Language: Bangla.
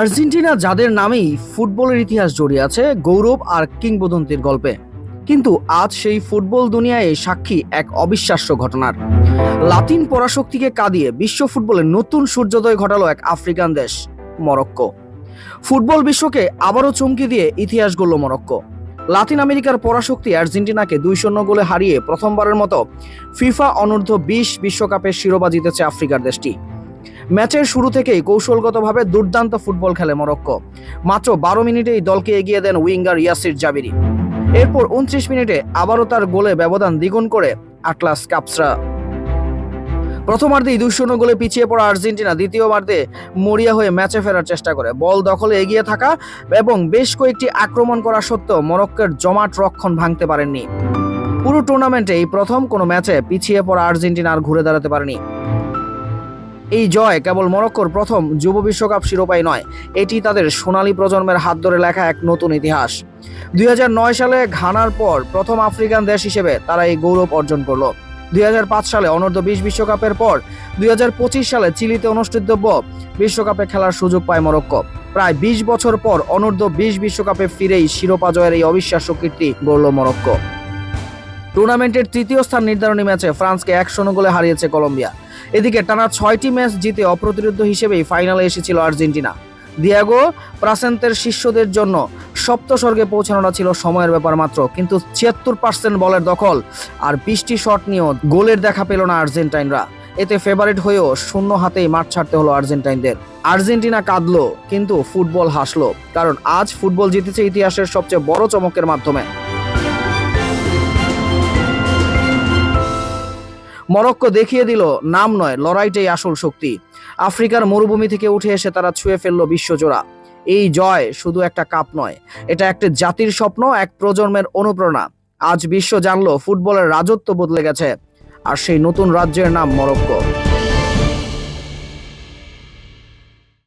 আর্জেন্টিনা, যাদের নামেই ফুটবলের ইতিহাস জড়িয়ে আছে, গৌরব আর কিংবদন্তির গল্পে। কিন্তু আজ সেই ফুটবল দুনিয়ায় সাক্ষী এক অবিশ্বাস্য ঘটনার। লাতিন পরাশক্তিকে কাঁদিয়ে বিশ্ব ফুটবলে নতুন সূর্যোদয় ঘটালো এক আফ্রিকান দেশ, মরক্কো। ফুটবল বিশ্বকে আবারও চমকে দিয়ে ইতিহাস গড়ল মরক্কো। লাতিন আমেরিকার পরাশক্তি আর্জেন্টিনাকে দুই শূন্য গোলে হারিয়ে প্রথমবারের মতো ফিফা অনূর্ধ্ব বিশ বিশ্বকাপের শিরোপা জিতেছে আফ্রিকার দেশটি। ম্যাচের শুরু থেকেই কৌশলগতভাবে দুর্দান্ত ফুটবল খেলে মরক্কো। মাত্র বারো মিনিটেই দলকে এগিয়ে দেন উইঙ্গার ইয়াসির জাবিরি। এরপর উনত্রিশ মিনিটে আবারও তার গোলে ব্যবধান দ্বিগুণ করে আটলাস কাপসরা। প্রথমার্ধেই দুই শূন্য গোলে পিছিয়ে পড়া আর্জেন্টিনা দ্বিতীয়বার্ধে মরিয়া হয়ে ম্যাচে ফেরার চেষ্টা করে। বল দখলে এগিয়ে থাকা এবং বেশ কয়েকটি আক্রমণ করা সত্ত্বেও মরক্কোর জমাট রক্ষণ ভাঙতে পারেননি। পুরো টুর্নামেন্টে এই প্রথম কোনো ম্যাচে পিছিয়ে পড়া আর্জেন্টিনা আর ঘুরে দাঁড়াতে পারেনি। এই জয় কেবল মরক্কোর প্রথম যুব বিশ্বকাপ শিরোপাই নয়, এটি তাদের সোনালী প্রজন্মের হাত ধরে লেখা এক নতুন ইতিহাস। দুই হাজার নয় সালে ঘানার পর প্রথম আফ্রিকান দেশ হিসেবে তারা এই গৌরব অর্জন করল। দুই সালে অনূর্ধ্ব বিশ বিশ্বকাপের পর দুই হাজার পঁচিশ সালে চিলিতে অনুষ্ঠিতব্য বিশ্বকাপে খেলার সুযোগ পায় মরক্কো। প্রায় বিশ বছর পর অনূর্ধ্ব বিশ বিশ্বকাপে ফিরেই শিরোপা জয়ের এই অবিশ্বাস্য কীর্তি গড়ল মরক্কো। টুর্নামেন্টের তৃতীয় স্থান নির্ধারণী ম্যাচে ফ্রান্সকে এক শূন্য গোলে হারিয়েছে কলম্বিয়া। এদিকে টানা ছয়টি ম্যাচ জিতে অপ্রতিরোধ হিসেবেই ফাইনালে এসেছিল আর্জেন্টিনা। দিয়াগো প্রাসেন্তের শিষ্যদের জন্য সপ্তস্বর্গে পৌঁছানোটা ছিল সময়ের ব্যাপার মাত্র, কিন্তু ছিয়াত্তর পার্সেন্ট বলের দখল আর বিশটি শট নিয়েও গোলের দেখা পেল না আর্জেন্টাইনরা। এতে ফেভারিট হয়েও শূন্য হাতেই মাঠ ছাড়তে হলো আর্জেন্টাইনদের। আর্জেন্টিনা কাঁদলো, কিন্তু ফুটবল হাসলো, কারণ আজ ফুটবল জিতেছে ইতিহাসের সবচেয়ে বড় চমকের মাধ্যমে। মরক্কো দেখিয়ে দিল, নাম নয়, লড়াইটাই আসল শক্তি। আফ্রিকার মরুভূমি থেকে উঠে এসে তারা ছুঁয়ে ফেলল বিশ্বজোড়া। এই জয় শুধু একটা কাপ নয়, এটা একটা জাতির স্বপ্ন, এক প্রজন্মের অনুপ্রেরণা। আজ বিশ্ব জানলো, ফুটবলের রাজত্ব বদলে গেছে, আর সেই নতুন রাজ্যের নাম মরক্কো।